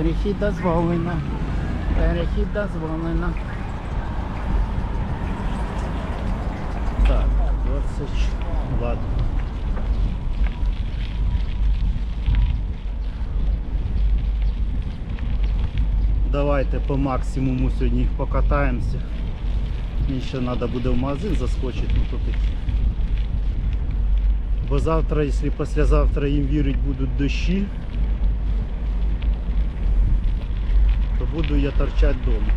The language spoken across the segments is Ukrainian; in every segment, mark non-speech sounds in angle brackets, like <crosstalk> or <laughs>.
Перехід дозволено. Перехід дозволено. Так, 20. Ладно. Давайте по максимуму сьогодні покатаємося. Мені ще треба буде в магазин заскочити, ну таке. Бо завтра, якщо післязавтра їм вірить будуть дощі, то буду я торчати вдома.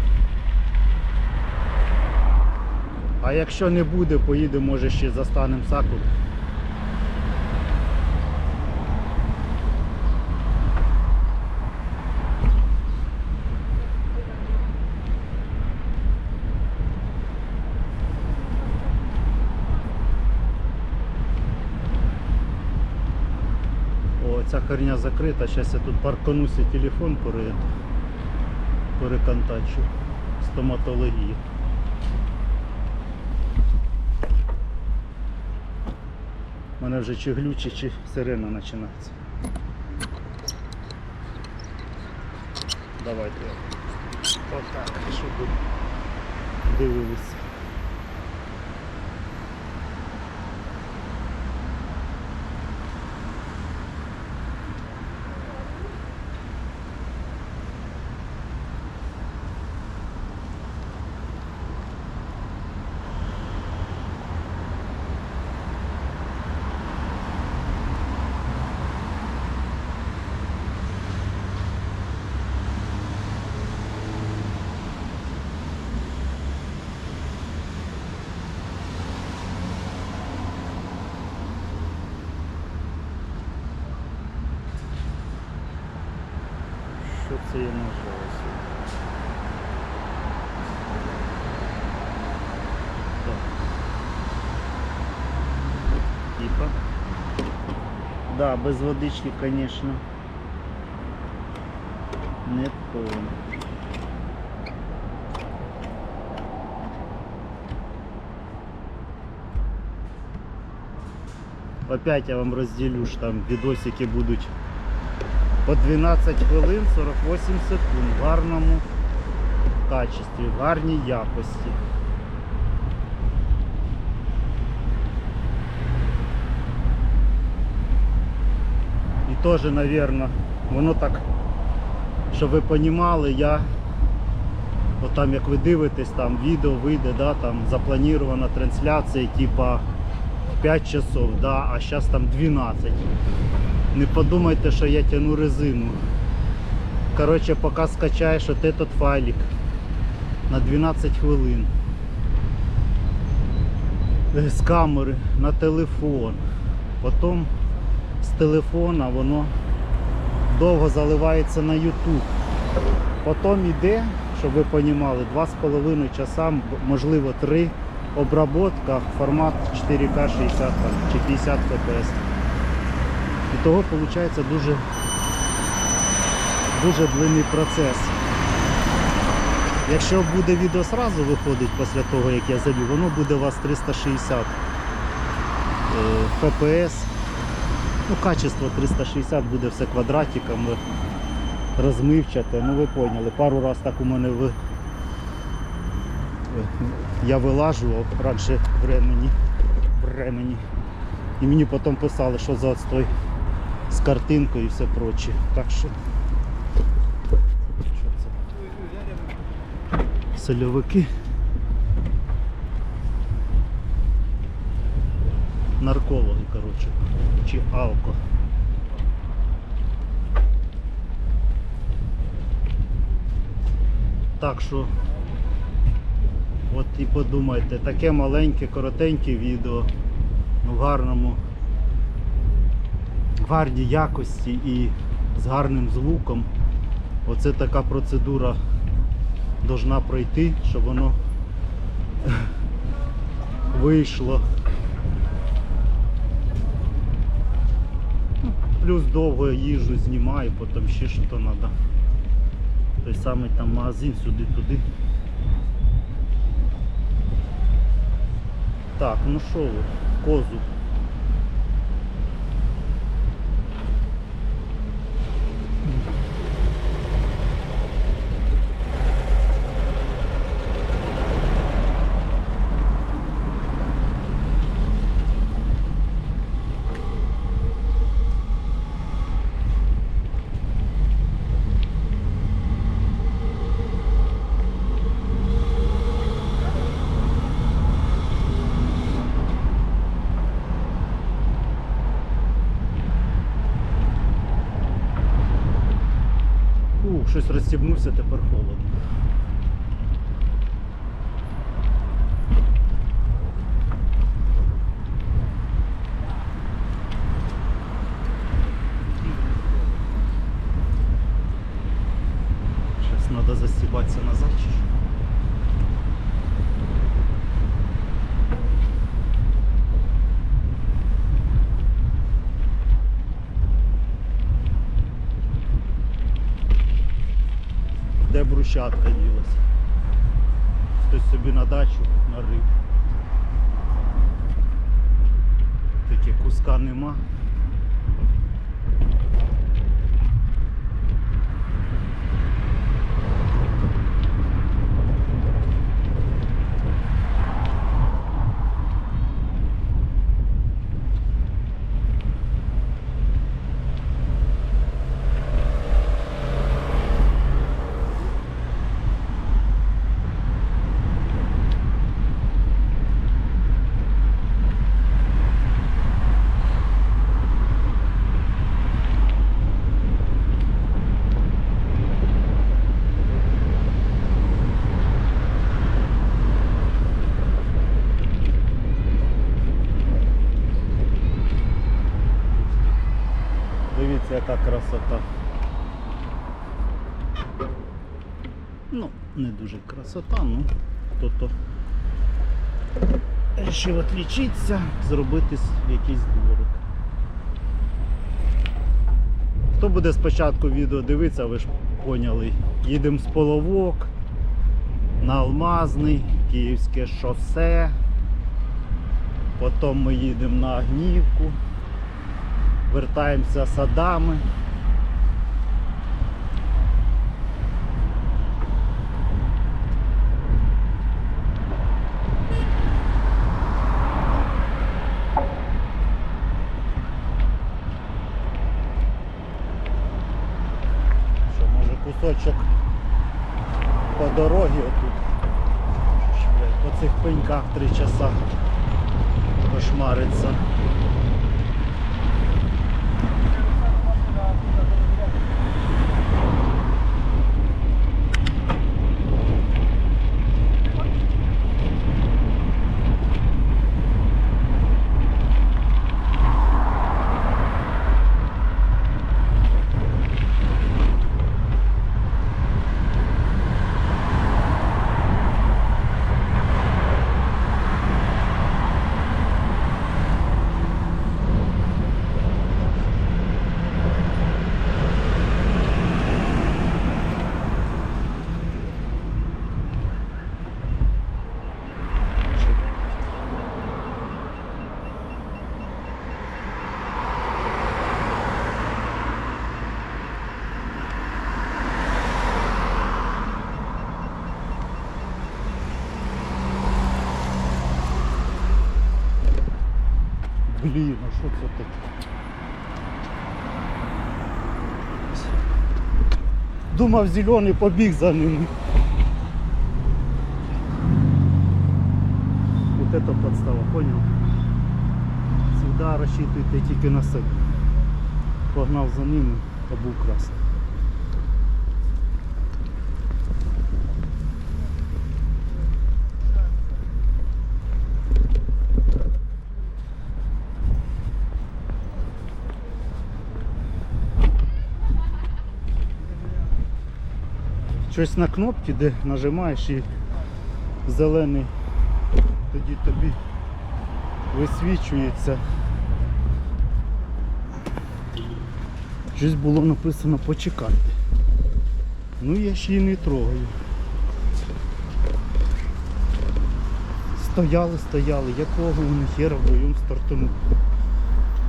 А якщо не буде, поїдемо, може ще застанемо сакуру. О, ця херня закрита, зараз я тут паркануся телефон пере... переконтачу. Стоматологія. У мене вже чи глючі, чи сирена починається. Давайте. Отак, щоб дивилися. Що це я нажав сьогодні? Так. Тихо. Да, без водички, конечно. Не то. Опять я вам розділю, що там відосики будуть по 12 хвилин 48 секунд в гарному качестві, в гарній якості. І теж, мабуть, воно так, щоб ви розуміли, я от там як ви дивитесь, там відео вийде, да, там запланована трансляція, типа в 5 часов, да, а зараз там 12. Не подумайте, що я тяну резину. Коротше, поки скачаєш от этот файлик на 12 хвилин. Е, З камери на телефон. Потім з телефона воно довго заливається на YouTube. Потім йде, щоб ви розуміли, 2,5 часа, можливо 3 обработка формат 4К 60 чи 50 fps. Того виходить дуже, дуже длинний процес. Якщо буде відео сразу виходить після того, як я забив, воно буде у вас 360 е, FPS. Ну, качество 360 буде все квадратиками, розмивчате, ну ви поняли. Пару раз так у мене в... я вилажував раніше времені. времені. І мені потім писали, що за отстой з картинкою і все проче. Так що. Сольовики. Наркологи, коротше. Чи алко. Так що от і подумайте, таке маленьке, коротеньке відео ну, в гарному гарній якості і з гарним звуком. Оце така процедура должна пройти, щоб воно <laughs> вийшло. Плюс довго я їжджу, знімаю, потім ще що треба. Той самий там магазин сюди-туди. Так, ну що ви, козу. Щось розстібнувся, тепер холодно. Сейчас надо застібатися назад. чи що? Де брусчатка ділася? Хтось собі на дачу нарив. Таке куска нема. Дивіться, яка красота. Ну, не дуже красота, ну хто-то вирішив відлічитися, зробити якийсь дворик. Хто буде спочатку відео дивитися, ви ж поняли. Їдемо з половок на Алмазний, Київське шосе. Потім ми їдемо на Агнівку вертаємося садами. Що, може кусочок по дорозі отут. По цих пеньках три часа кошмариться. Блін, а що це таке? Думав зелений побіг за ним. Вот это подстава, понял? Всегда рассчитывайте тільки на себе. Погнав за ними, а був красний. Щось на кнопці, де нажимаєш і зелений тоді тобі висвічується. Щось було написано почекати. Ну я ще й не трогаю. Стояли, стояли, якого вони хера вдвоєм стартанув.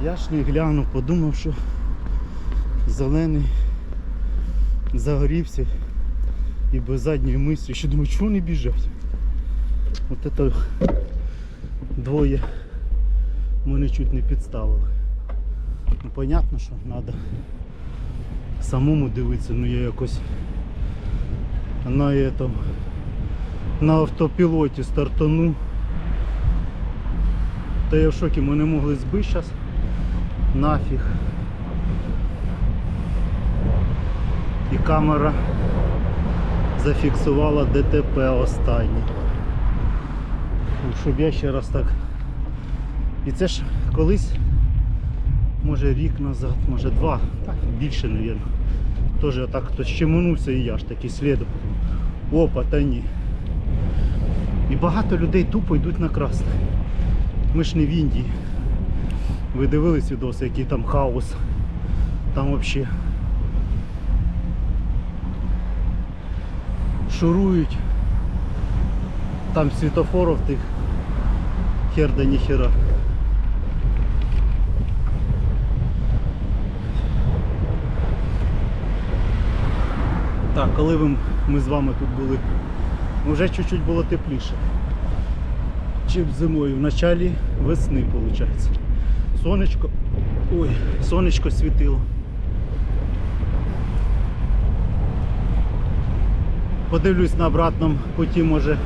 Я ж не глянув, подумав, що зелений загорівся і без задньої мислі. Ще думаю, чого вони біжать? От це двоє мене чуть не підставили. Ну, понятно, що треба самому дивитися, ну я якось на этом, на автопілоті стартану. Та я в шокі, ми не могли збити зараз. Нафіг. І камера зафіксувала ДТП останнє. Ну, Щоб я ще раз так. І це ж колись, може рік назад, може два, так, більше, мабуть. Теж отак хтось щеманувся і я ж такий слідом. Опа, та ні. І багато людей тупо йдуть на красне. Ми ж не в Індії. Ви дивились відоси, який там хаос. Там взагалі шурують. Там світофоров тих хер да ніхера. Так, коли ви- ми з вами тут були, вже чуть-чуть було тепліше. Чим зимою, в началі весни, виходить. Сонечко. Ой, сонечко світило. Подивлюсь на обратному путі, може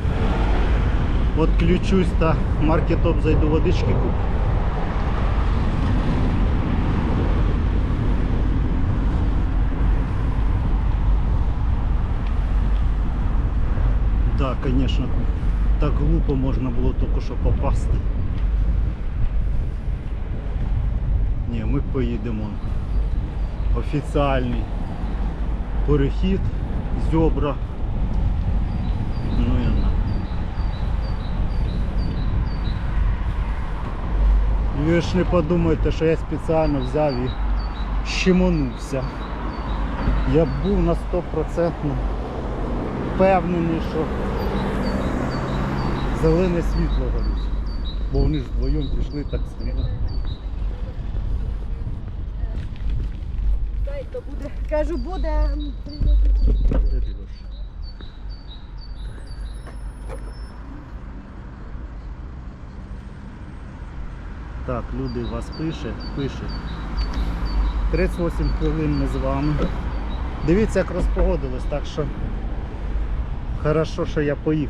відключусь та маркетоп зайду водички куплю. Да, конечно, так глупо можна було тільки що попасти. Ні, ми поїдемо. Офіціальний перехід, зьобра. Ну і на. І Ви ж не подумайте, що я спеціально взяв і щемонувся. Я був на 100% впевнений, що зелене світло горить. Бо вони ж вдвоєм пішли так сміло. Дай, то буде. Кажу, буде. Так, люди вас пише, пишуть. 38 хвилин ми з вами. Дивіться, як розпогодилось, так що хорошо, що я поїхав.